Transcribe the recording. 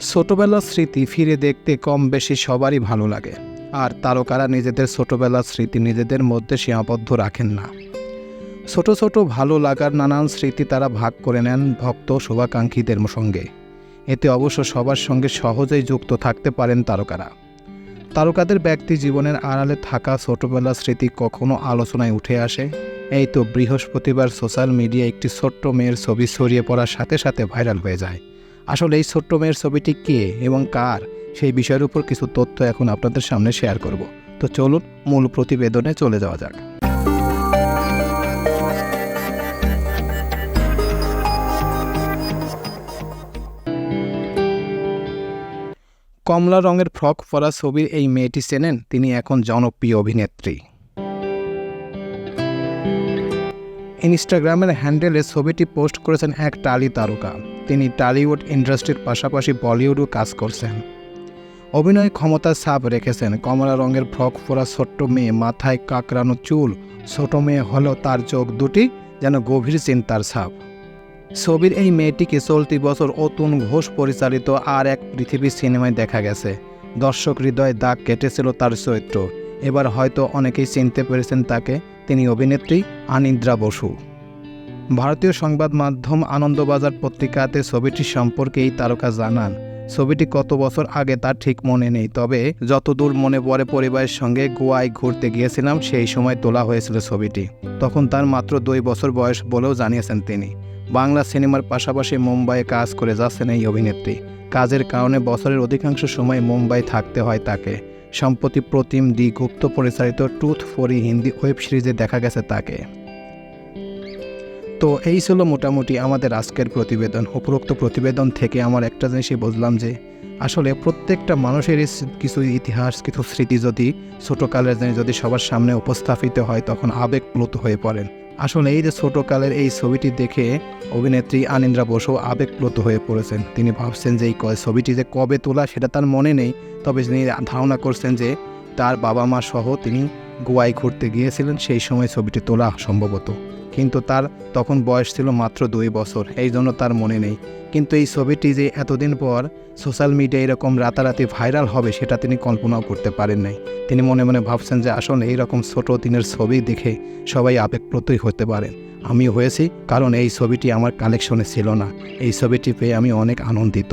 ছোটবেলার স্মৃতি ফিরে দেখতে কম বেশি সবারই ভালো লাগে। আর তারকারা নিজেদের ছোটবেলার স্মৃতি নিজেদের মধ্যে সীমাবদ্ধ রাখেন না। ছোট ছোট ভালো লাগার নানান স্মৃতি তারা ভাগ করে নেন ভক্ত শুভাকাঙ্ক্ষীদের সঙ্গে। এতে অবশ্য সবার সঙ্গে সহজেই যুক্ত থাকতে পারেন তারকারা। তারকাদের ব্যক্তি জীবনের আড়ালে থাকা ছোটবেলার স্মৃতি কখনো আলোচনায় উঠে আসে। এই তো বৃহস্পতিবার সোশ্যাল মিডিয়ায় একটি ছোট্ট মেয়ের ছবি ছড়িয়ে পড়ার সাথে সাথে ভাইরাল হয়ে যায়। আসলে এই ছোট্ট মেয়ের ছবিটি কে এবং কার সেই বিষয়ের উপর কিছু তথ্য এখন আপনাদের সামনে শেয়ার করব। তো চলুন, মূল প্রতিবেদনে চলে যাওয়া যাক। কমলা রঙের ফ্রক পরা ছবির এই মেয়েটি চেনেন, তিনি এখন জনপ্রিয় অভিনেত্রী। ইনস্টাগ্রামের হ্যান্ডেলে ছবিটি পোস্ট করেছেন এক টালি তারকা। তিনি টালিউড ইন্ডাস্ট্রির পাশাপাশি বলিউডও কাজ করছেন। অভিনয় ক্ষমতার ছাপ রেখেছেন। কমলা রঙের ফ্রক পরা ছোট্ট মেয়ে, মাথায় কাকরানো চুল, ছোট মেয়ে হলো তার চোখ দুটি যেন গভীর চিন্তার ছাপ। ছবির এই মেয়েটিকে চলতি বছর অতুন ঘোষ পরিচালিত আর এক পৃথিবী সিনেমায় দেখা গেছে। দর্শক হৃদয়ে দাগ কেটেছিল তার চরিত্র। এবার হয়তো অনেকেই চিনতে পেরেছেন তাকে। তিনি অভিনেত্রী আনিদ্রা বসু। ভারতীয় সংবাদ মাধ্যম আনন্দবাজার পত্রিকাতে ছবিটি সম্পর্কে এই তারকা জানান, ছবিটি কত বছর আগে তার ঠিক মনে নেই, তবে যতদূর মনে পড়ে পরিবারের সঙ্গে গোয়ায় ঘুরতে গিয়েছিলাম, সেই সময় তোলা হয়েছিল ছবিটি। তখন তার মাত্র দুই বছর বয়স বলেও জানিয়েছেন তিনি। বাংলা সিনেমার পাশাপাশি মুম্বাইয়ে কাজ করে যাচ্ছেন এই অভিনেত্রী। কাজের কারণে বছরের অধিকাংশ সময় মুম্বাই থাকতে হয় তাকে। সম্প্রতি প্রতিম ডি গুপ্ত পরিচালিত টুথ ফরি হিন্দি ওয়েব সিরিজে দেখা গেছে তাকে। তো এই ছিল মোটামুটি আমাদের আজকের প্রতিবেদন, উপরোক্ত প্রতিবেদন থেকে আমার একটা জিনিসই বুঝলাম যে, আসলে প্রত্যেকটা মানুষেরই কিছু ইতিহাস, কিছু স্মৃতি যদি ছোটোকালের জিনিস যদি সবার সামনে উপস্থাপিত হয়, তখন আবেগপ্লুত হয়ে পড়েন। আসলে এই যে ছোটোকালের এই ছবিটি দেখে অভিনেত্রী আনিন্দ্রা বসু আবেগপ্লুত হয়ে পড়েছেন। তিনি ভাবছেন যে এই ছবিটি যে কবে তোলা সেটা তার মনে নেই, তবে তিনি ধারণা করছেন যে তার বাবা মা সহ তিনি গোয়ায় ঘুরতে গিয়েছিলেন, সেই সময় ছবিটি তোলা সম্ভবত। কিন্তু তার তখন বয়স ছিল মাত্র দুই বছর, এই জন্য তার মনে নেই। কিন্তু এই ছবিটি যে এতদিন পর সোশ্যাল মিডিয়া এরকম রাতারাতি ভাইরাল হবে, সেটা তিনি কল্পনাও করতে পারেন নাই। তিনি মনে মনে ভাবছেন যে আসলে এইরকম ছোট দিনের ছবি দেখে সবাই আবেগপ্রতই হতে পারেন আমি হয়েছি, কারণ এই ছবিটি আমার কালেকশনে ছিল না। এই ছবিটি পেয়ে আমি অনেক আনন্দিত।